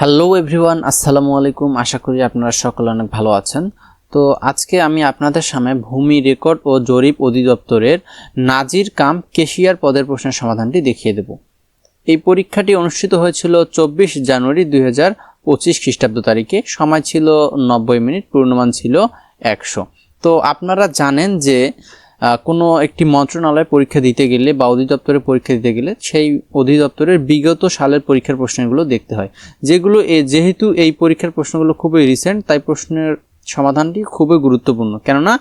Hello everyone আসসালামু আলাইকুম। আশা করি আপনারা সকলে অনেক ভালো আছেন। তো আজকে আমি আপনাদের সামনে ভূমি রেকর্ড ও জরিপ অধিদপ্তরের নাজির কাম কেশিয়ার পদের প্রশ্নের সমাধানটি দেখিয়ে দেব। এই পরীক্ষাটি অনুষ্ঠিত হয়েছিল চব্বিশ জানুয়ারি দুই হাজার পঁচিশ খ্রিস্টাব্দ তারিখে। সময় ছিল নব্বই মিনিট, পূর্ণমান ছিল একশো। তো আপনারা জানেন যে কোনো একটি মন্ত্রণালয়ে পরীক্ষা দিতে গেলে বা অধিদপ্তরে পরীক্ষা দিতে গেলে সেই অধিদপ্তরের বিগত সালের পরীক্ষার প্রশ্নগুলো দেখতে হয়। যেগুলো এ, যেহেতু এই পরীক্ষার প্রশ্নগুলো খুবই রিসেন্ট তাই প্রশ্নের সমাধানটি খুবই গুরুত্বপূর্ণ। কেননা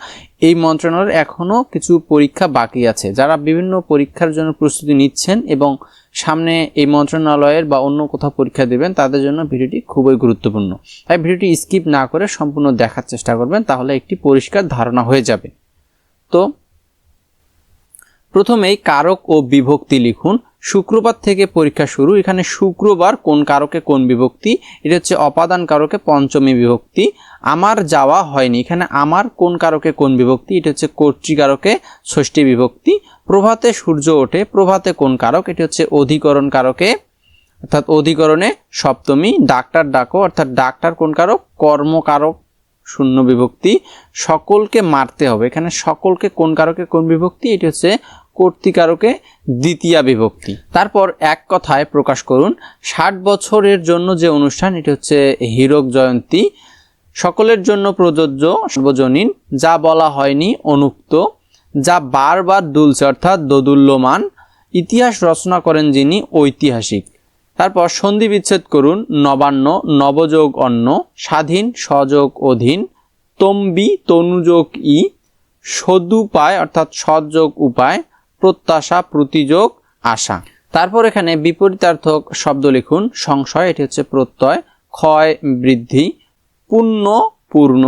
এই মন্ত্রণালয়ের এখনও কিছু পরীক্ষা বাকি আছে। যারা বিভিন্ন পরীক্ষার জন্য প্রস্তুতি নিচ্ছেন এবং সামনে এই মন্ত্রণালয়ের বা অন্য কোথাও পরীক্ষা দেবেন, তাদের জন্য ভিডিওটি খুবই গুরুত্বপূর্ণ। তাই ভিডিওটি স্কিপ না করে সম্পূর্ণ দেখার চেষ্টা করবেন, তাহলে একটি পরিষ্কার ধারণা হয়ে যাবে। তো প্রথমেই কারক ও বিভক্তি লিখুন। শুক্রবার থেকে পরীক্ষা শুরু। এখানে শুক্রবার কোন কারকে কোন বিভক্তি? এটা হচ্ছে অপাদান কারকে পঞ্চমী বিভক্তি। আমার যাওয়া হয়নি। এখানে আমার কোন কারকে কোন বিভক্তি? এটা হচ্ছে কর্তৃকারকে ষষ্ঠী বিভক্তি। প্রভাতে সূর্য ওঠে। প্রভাতে কোন কারক? এটি হচ্ছে অধিকরণ কারকে, অর্থাৎ অধিকরণে সপ্তমী। ডাক্তার ডাকো, অর্থাৎ ডাক্তার কোন কারক? কর্মকারক শূন্য বিভক্তি। সকলকে মারতে হবে। এখানে সকলকে কোন কারকে কোন বিভক্তি? এটি হচ্ছে কর্তিকারকে দ্বিতীয়া বিভক্তি। তারপর এক কথায় প্রকাশ করুন, ষাট বছরের জন্য যে অনুষ্ঠান, এটি হচ্ছে হীরক জয়ন্তী। সকলের জন্য প্রযোজ্য, সর্বজনীন, যা বলা হয়নি, অনুক্ত, যা বারবার দুলছে, অর্থাৎ দোদুল্যমান। ইতিহাস রচনা করেন যিনি, ঐতিহাসিক। তারপর সন্ধি বিচ্ছেদ করুন, নবান্ন, নবযোগ অন্ন, স্বাধীন, সযোগ অধীন, তম্বি, তনুযোগ ই, সদুপায়, অর্থাৎ সৎযোগ উপায় প্রত্যাশা, প্রতিযোগ, আশা। তারপর এখানে বিপরীতার্থক শব্দ লিখুন। সংশয়, এটি হচ্ছে প্রত্যয়, ক্ষয়, বৃদ্ধি, পুণ্য, পূর্ণ,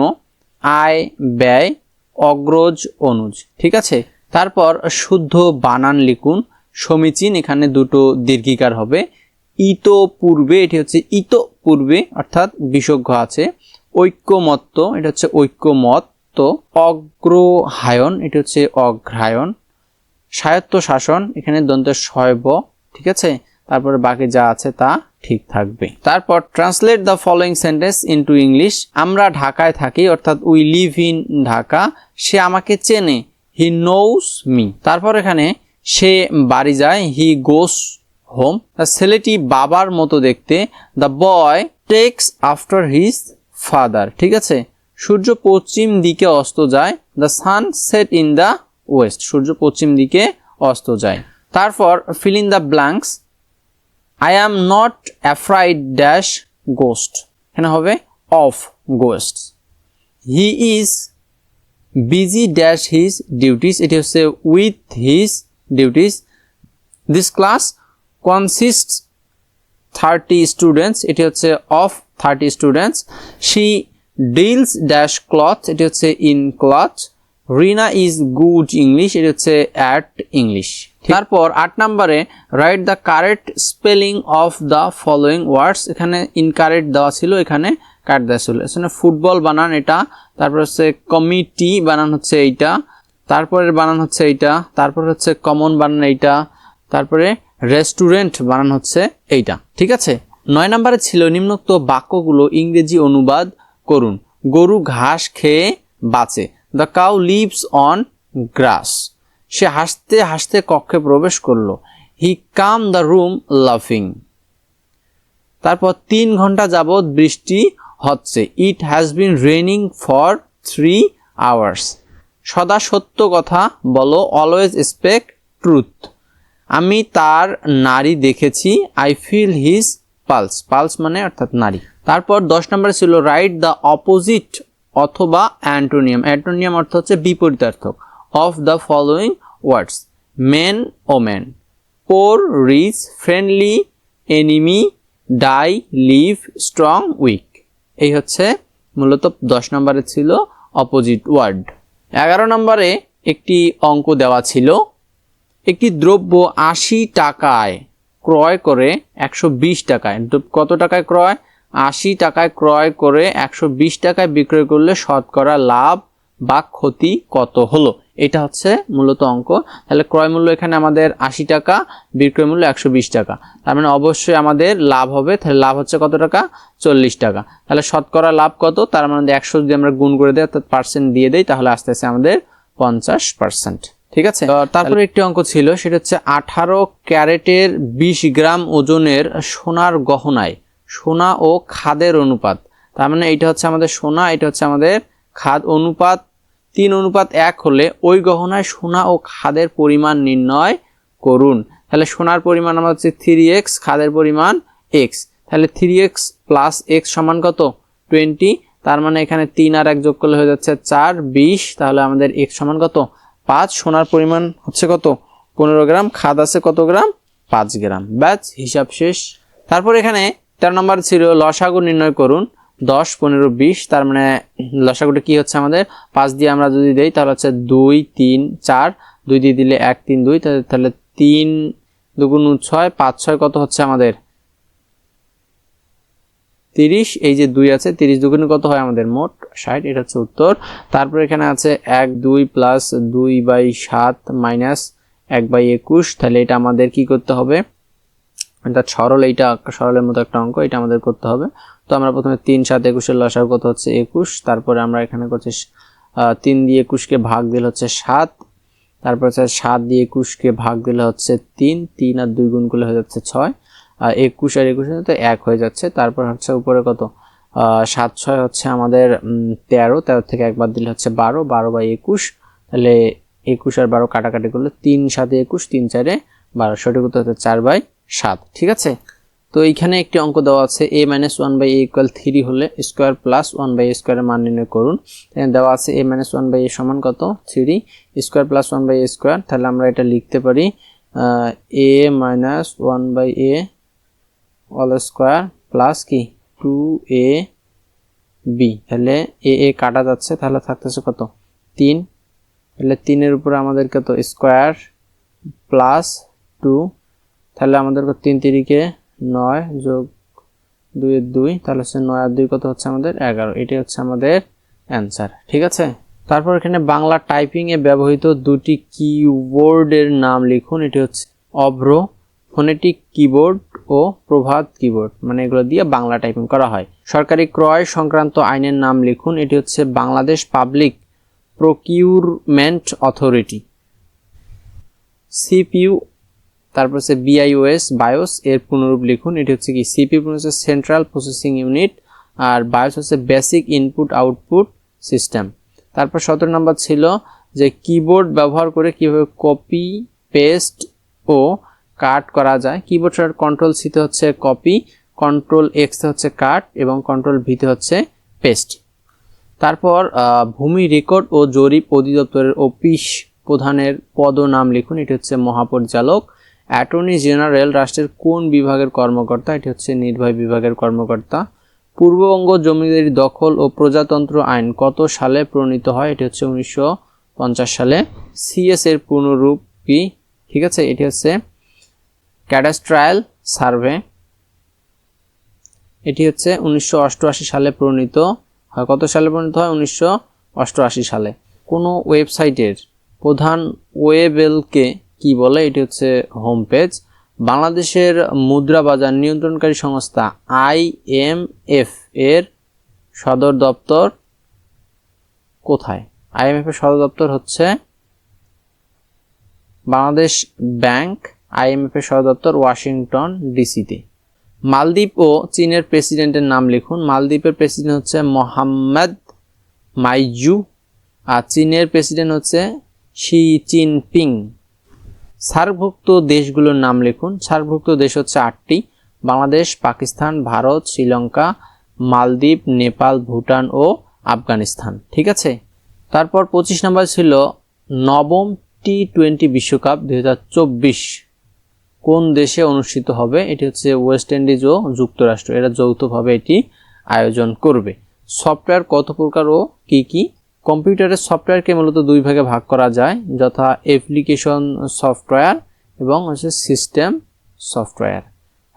আয়, ব্যয়, অগ্রজ, অনুজ। ঠিক আছে? তারপর শুদ্ধ বানান লিখুন। সমীচীন, এখানে দুটো দীর্ঘিকার হবে। ইত পূর্বে এটি হচ্ছে ইত পূর্বে অর্থাৎ বিসর্গ আছে। ঐক্যমত্ত এটা হচ্ছে ঐক্যমত্ত অগ্রহায়ন এটি হচ্ছে অগ্রায়ন স্বায়ত্ত শাসন, এখানে দন্তের শয়ব ঠিক আছে? তারপরে বাকি যা আছে তা ঠিক থাকবে। তারপর translate the following sentence into English আমরা ঢাকায় থাকি, অর্থাৎ উই লিভ ইন ঢাকা, সে আমাকে চেনে হি নোস মি তারপর এখানে সে বাড়ি যায় হি গোস হোম ছেলেটি বাবার মতো দেখতে the boy takes after his father ঠিক আছে? সূর্য পশ্চিম দিকে অস্ত যায় the sun set in the west, সূর্য পশ্চিম দিকে অস্ত যায়। তারপর fill in the blanks I am not afraid dash ghost এখানে হবে of ghost he is busy dash his duties এটি হচ্ছে with his duties this class consist thirty students এটি হচ্ছে of thirty students she deals dash cloth এটি হচ্ছে in cloth Rina is good English এটা হচ্ছে অ্যাট ইংলিশ তারপর আট নম্বরে write the correct spelling of the following words এখানে ইনকারেক্ট দেওয়া ছিল এখানে কাট দেওয়া ছিল। এখানে ফুটবল বানান এটা তারপর হচ্ছে কমিটি বানান হচ্ছে এইটা তারপরের বানান হচ্ছে এইটা তারপর হচ্ছে কমন বানান এইটা তারপরে রেস্টুরেন্ট বানান হচ্ছে এইটা। ঠিক আছে? নয় নম্বরে ছিল নিম্নোক্ত বাক্যগুলো ইংরেজি অনুবাদ করুন। গরু ঘাস খেয়ে বাঁচে। The cow lives on grass সে হাসতে হাসতে কক্ষে প্রবেশ করল। হি কাম দ্য রুম লাফিং তারপর তিন ঘণ্টা যাবৎ বৃষ্টি হচ্ছে। It has been raining for three hours সদা সত্য কথা বলো অলওয়েজ স্পেক ট্রুথ আমি তার নারী দেখেছি। I feel his pulse pulse মানে অর্থাৎ নারী তারপর দশ নম্বরে ছিল রাইট দ্য অপোজিট অথবা অ্যান্টোনিয়াম। অ্যান্টোনিয়াম অর্থ হচ্ছে বিপরীতার্থক। Of the following words men O man poor rich friendly enemy die live strong weak এই হচ্ছে মূলত দশ নম্বরে ছিল অপোজিট ওয়ার্ড এগারো নম্বরে একটি অঙ্ক দেওয়া ছিল, একটি দ্রব্য আশি টাকায় ক্রয় করে একশো বিশ টাকায়। কত টাকায় ক্রয়? আশি টাকায় ক্রয় করে একশো বিশ টাকায় বিক্রয় করলে শতকরা লাভ বা ক্ষতি কত হলো? এটা হচ্ছে মূলত অঙ্ক। তাহলে ক্রয় মূল্য এখানে আমাদের আশি টাকা বিক্রয় মূল্য একশো বিশ টাকা। তার মানে অবশ্যই আমাদের লাভ হবে। তাহলে লাভ হচ্ছে কত টাকা? চল্লিশ টাকা। তাহলে শতকরা লাভ কত? তার মানে একশো যদি আমরা গুণ করে দিই অর্থাৎ পার্সেন্ট দিয়ে দিই তাহলে আস্তে আস্তে আমাদের পঞ্চাশ পার্সেন্ট ঠিক আছে? তারপরে একটি অঙ্ক ছিল সেটা হচ্ছে আঠারো ক্যারেটের বিশ গ্রাম ওজনের সোনার গহনায় সোনা ও খাদের অনুপাত। তার মানে এটা হচ্ছে আমাদের সোনা, এটা হচ্ছে আমাদের খাদ অনুপাত। তিন অনুপাত এক হলে ওই গহনায় সোনা ও খাদের পরিমাণ নির্ণয় করুন। তাহলে সোনার পরিমাণ আমার হচ্ছে থ্রি এক্স খাদের পরিমাণ এক্স তাহলে থ্রি এক্স প্লাস এক্স সমান কত? টোয়েন্টি তার মানে এখানে তিন আর এক যোগ করলে হয়ে যাচ্ছে চার, বিশ। তাহলে আমাদের এক্স সমান কত? পাঁচ। সোনার পরিমাণ হচ্ছে কত? পনেরো গ্রাম। খাদ আছে কত গ্রাম? পাঁচ গ্রাম। ব্যাচ হিসাব শেষ। তারপর এখানে তেরো নম্বর ছিল লসাগু নির্ণয় করুন, দশ, পনেরো, বিশ, তার মানে লসাগুটা কি হচ্ছে আমাদের? পাঁচ দিয়ে আমরা যদি দেই, তাহলে হচ্ছে দুই, তিন, চার, দুই দিয়ে দিলে এক, তিন, দুই তাহলে তিন দুগুণ ছয়, পাঁচ, ছয় কত হচ্ছে আমাদের? তিরিশ, এই যে দুই আছে, তিরিশ দুগুণ কত হয় আমাদের? মোট ষাট, এটা হচ্ছে উত্তর। তারপর এখানে আছে এক, দুই প্লাস দুই বাই সাত মাইনাস এক বাই একুশ, তাহলে এটা আমাদের কি করতে হবে? এটা সরল এইটা সরলের মতো একটা অঙ্ক, এটা আমাদের করতে হবে। তো আমরা প্রথমে তিন সাত একুশের লসার কত হচ্ছে? একুশ। তারপরে আমরা এখানে করছি তিন দিয়ে একুশকে ভাগ দিলে হচ্ছে সাত। তারপর হচ্ছে সাত দিয়ে একুশকে ভাগ দিলে হচ্ছে তিন। তিন আর দুই গুণ করলে হয়ে যাচ্ছে ছয়। আর একুশ আর একুশের তো এক হয়ে যাচ্ছে। তারপর হচ্ছে উপরে কত? সাত ছয় হচ্ছে আমাদের তেরো। তেরো থেকে একবার দিলে হচ্ছে বারো। বারো বাই একুশ। তাহলে একুশ আর বারো কাটাকাটি করলে তিন সাতে একুশ, তিন চারে বারো। সঠিক উত্তর হচ্ছে চার বাই সাত, ঠিক আছে? তো এইখানে একটি অঙ্ক দেওয়া আছে a minus one by a equal three হলে স্কোয়ার প্লাস ওয়ান বাই স্কোয়ারের মান নির্ণয় করুন। দেওয়া আছে a minus one by a সমান কত? Three square plus one by square তাহলে আমরা এটা লিখতে পারি a minus one by a all square plus কি? টু এ বি তাহলে এ এ কাটা যাচ্ছে, তাহলে থাকতেছে কত? তিন, তাহলে তিনের উপরে আমাদের কত স্কোয়ার প্লাস টু তাহলে আমাদের তিন তিরিকে নয় যোগ দুইয়ের দুই, তাহলে হচ্ছে নয় আর দুই কত হচ্ছে আমাদের? এগারো। এটি হচ্ছে আমাদের অ্যান্সার ঠিক আছে? তারপর এখানে বাংলা টাইপিংয়ে ব্যবহৃত দুটি কিবোর্ডের নাম লিখুন। এটি হচ্ছে অভ্র ফোনেটিক কিবোর্ড ও প্রভাত কিবোর্ড মানে এগুলো দিয়ে বাংলা টাইপিং করা হয়। সরকারি ক্রয় সংক্রান্ত আইনের নাম লিখুন। এটি হচ্ছে Bangladesh Public Procurement Authority CPU তারপর হচ্ছে বিআইওএস বায়োস এর পুনরূপ লিখুন। এটি হচ্ছে কি সিপি হচ্ছে সেন্ট্রাল প্রসেসিং ইউনিট আর বায়োস হচ্ছে বেসিক ইনপুট আউটপুট সিস্টেম তারপর সতেরো নম্বর ছিল যে কিবোর্ড ব্যবহার করে কীভাবে কপি পেস্ট ও কাট করা যায়। কিবোর্ডের কন্ট্রোল সিতে হচ্ছে কপি কন্ট্রোল এক্সে হচ্ছে কাট এবং কন্ট্রোল ভিতে হচ্ছে পেস্ট তারপর ভূমি রেকর্ড ও জরিপ অধিদপ্তরের অফিস প্রধানের পদ নাম লিখুন। এটি হচ্ছে মহাপরিচালক অ্যাটর্নি জেনারেল রাষ্ট্রের কোন বিভাগের কর্মকর্তা? এটি হচ্ছে নির্বাহী বিভাগের কর্মকর্তা। পূর্ববঙ্গ জমিদারি দখল ও প্রজাতন্ত্র আইন কত সালে প্রণীত হয়? এটি হচ্ছে উনিশশো পঞ্চাশ সালে। সিএস এর পুনরূপ কি? ঠিক আছে, এটি হচ্ছে ক্যাডাস্ট্রায়াল সার্ভে। এটি হচ্ছে উনিশশো অষ্টআশি সালে প্রণীত হয়। কত সালে প্রণীত হয়? উনিশশো অষ্টআশি সালে। কোনো ওয়েবসাইটের প্রধান ওয়েবেলকে কি বলে, এটি হচ্ছে হোম পেজ বাংলাদেশের মুদ্রা বাজার নিয়ন্ত্রণকারী সংস্থা আইএমএফ এর সদর দপ্তর কোথায়? আইএমএফ এর সদর দপ্তর হচ্ছে বাংলাদেশ ব্যাংক আইএমএফ এর সদর দপ্তর ওয়াশিংটন ডিসিতে। মালদ্বীপ ও চীনের প্রেসিডেন্টের নাম লিখুন। মালদ্বীপের প্রেসিডেন্ট হচ্ছে মোহাম্মদ মাইজু আর চীনের প্রেসিডেন্ট হচ্ছে শি জিনপিং সার্কভুক্ত দেশগুলোর নাম লিখুন। সার্কভুক্ত দেশ হচ্ছে আটটি। বাংলাদেশ, পাকিস্তান, ভারত, শ্রীলঙ্কা, মালদ্বীপ, নেপাল, ভুটান ও আফগানিস্তান। ঠিক আছে? তারপর পঁচিশ নম্বর ছিল নবম টি টোয়েন্টি বিশ্বকাপ দুই হাজার চব্বিশ। কোন দেশে অনুষ্ঠিত হবে? এটি হচ্ছে ওয়েস্ট ইন্ডিজ ও যুক্তরাষ্ট্র। এরা যৌথভাবে এটি আয়োজন করবে। সফটওয়্যার কত প্রকার ও কি কি? কম্পিউটারের সফটওয়্যারকে মূলত দুই ভাগে ভাগ করা যায়, যথা অ্যাপ্লিকেশন সফটওয়্যার এবং হচ্ছে সিস্টেম সফটওয়্যার।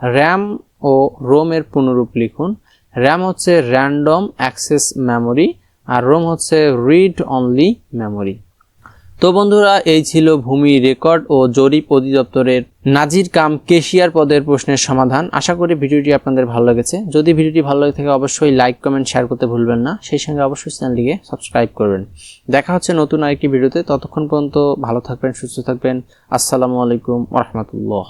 র্যাম ও রোমের পুনরূপ লিখুন। র্যাম হচ্ছে র্যান্ডম অ্যাক্সেস মেমোরি আর রোম হচ্ছে রিড অনলি মেমোরি। তো বন্ধুরা, এই ছিল ভূমি রেকর্ড ও জরিপ অধিদপ্তরের নাজির কাম কেশিয়ার পদের প্রশ্নের সমাধান। আশা করি ভিডিওটি আপনাদের ভালো লেগেছে। যদি ভিডিওটি ভালো লেগে থাকে, অবশ্যই লাইক, কমেন্ট, শেয়ার করতে ভুলবেন না। সেই সঙ্গে অবশ্যই চ্যানেলটিকে সাবস্ক্রাইব করবেন। দেখা হচ্ছে নতুন আরেকটি ভিডিওতে। ততক্ষণ পর্যন্ত ভালো থাকবেন, সুস্থ থাকবেন। আসসালামু আলাইকুম রহমতুল্লাহ।